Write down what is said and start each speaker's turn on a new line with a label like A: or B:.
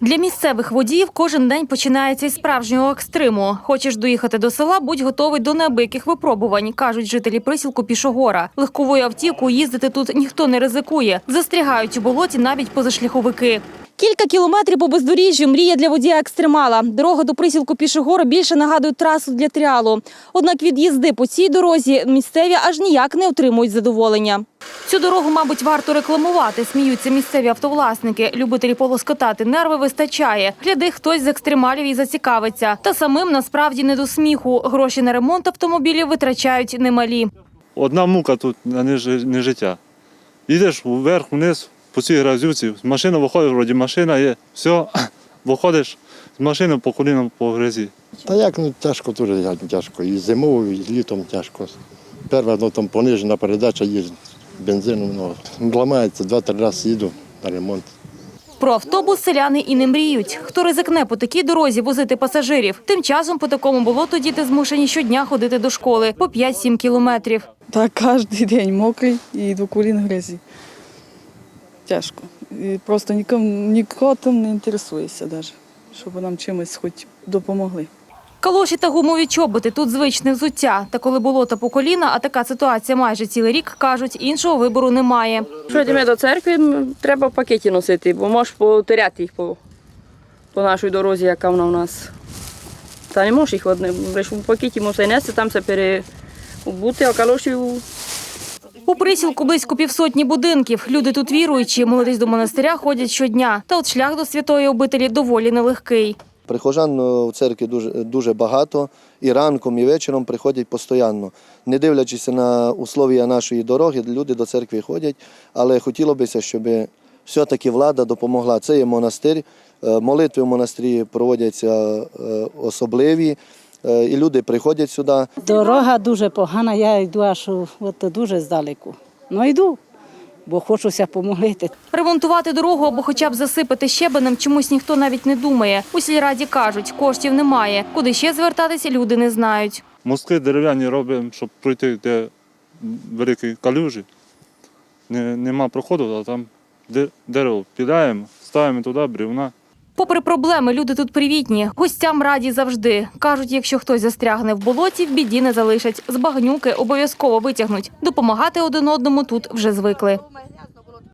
A: Для місцевих водіїв кожен день починається із справжнього екстриму. Хочеш доїхати до села, будь готовий до неабияких випробувань, кажуть жителі присілку Пішогора. Легковою автівкою їздити тут ніхто не ризикує. Застрягають у болоті навіть позашляховики. Кілька кілометрів по бездоріжжю – мрія для водія екстремала. Дорога до присілку Пішогора більше нагадує трасу для тріалу. Однак від їзди по цій дорозі місцеві аж ніяк не отримують задоволення. Цю дорогу, мабуть, варто рекламувати. Сміються місцеві автовласники. Любителі полоскотати нерви вистачає. Гляди, хтось з екстремалів і зацікавиться. Та самим насправді не до сміху. Гроші на ремонт автомобілів витрачають немалі.
B: Одна мука тут, а не, життя. Їдеш вверх, вниз, по цій грязюці, машина виходить, вроді машина є, все, виходиш з машини по колінам по грязі.
C: Та як ну тяжко дуже тяжко. І зимою, і літом тяжко. Перша ну, там понижена передача є бензином, ну, ламається, два-три рази їду на ремонт.
A: Про автобус селяни і не мріють. Хто ризикне по такій дорозі возити пасажирів? Тим часом по такому болоту діти змушені щодня ходити до школи по 5-7 кілометрів.
D: Так кожен день мокрий і до колін грязі. Тяжко. І просто нікому, нікого тим не інтересується навіть, щоб нам чимось хоч допомогли.
A: Калоші та гумові чоботи тут звичне взуття. Та коли болото по коліна, а така ситуація майже цілий рік, кажуть, іншого вибору немає.
E: Що йдемо до церкви, треба в пакеті носити, бо можеш потеряти їх по, по нашій дорозі, яка вона у нас. Та не можеш їх одним, лише в пакеті можеш нести, там це перебути, а калошів
A: У присілку близько півсотні будинків. Люди тут віруючі, молитись до монастиря ходять щодня. Та от шлях до святої обителі доволі нелегкий.
F: Прихожан е, в церкві дуже, дуже багато, і ранком, і вечором приходять постійно. Не дивлячись на условия нашої дороги, люди до церкви ходять, але хотіло бися, щоб все-таки влада допомогла. Це є монастир, е, молитви в монастирі проводяться е, особливі, е, і люди приходять сюди.
G: Дорога дуже погана, я йду аж от дуже здалеку. Ну йду, бо хочуся помолити.
A: Ремонтувати дорогу або хоча б засипати щебенем чомусь ніхто навіть не думає. У сільраді кажуть, коштів немає. Куди ще звертатися, люди не знають.
B: Мостки дерев'яні робимо, щоб пройти, де великі калюжі. Нема проходу, а там дерево підаємо, ставимо туди брівна.
A: Попри проблеми, люди тут привітні. Гостям раді завжди. Кажуть, якщо хтось застрягне в болоті, в біді не залишать. З багнюки обов'язково витягнуть. Допомагати один одному тут вже звикли.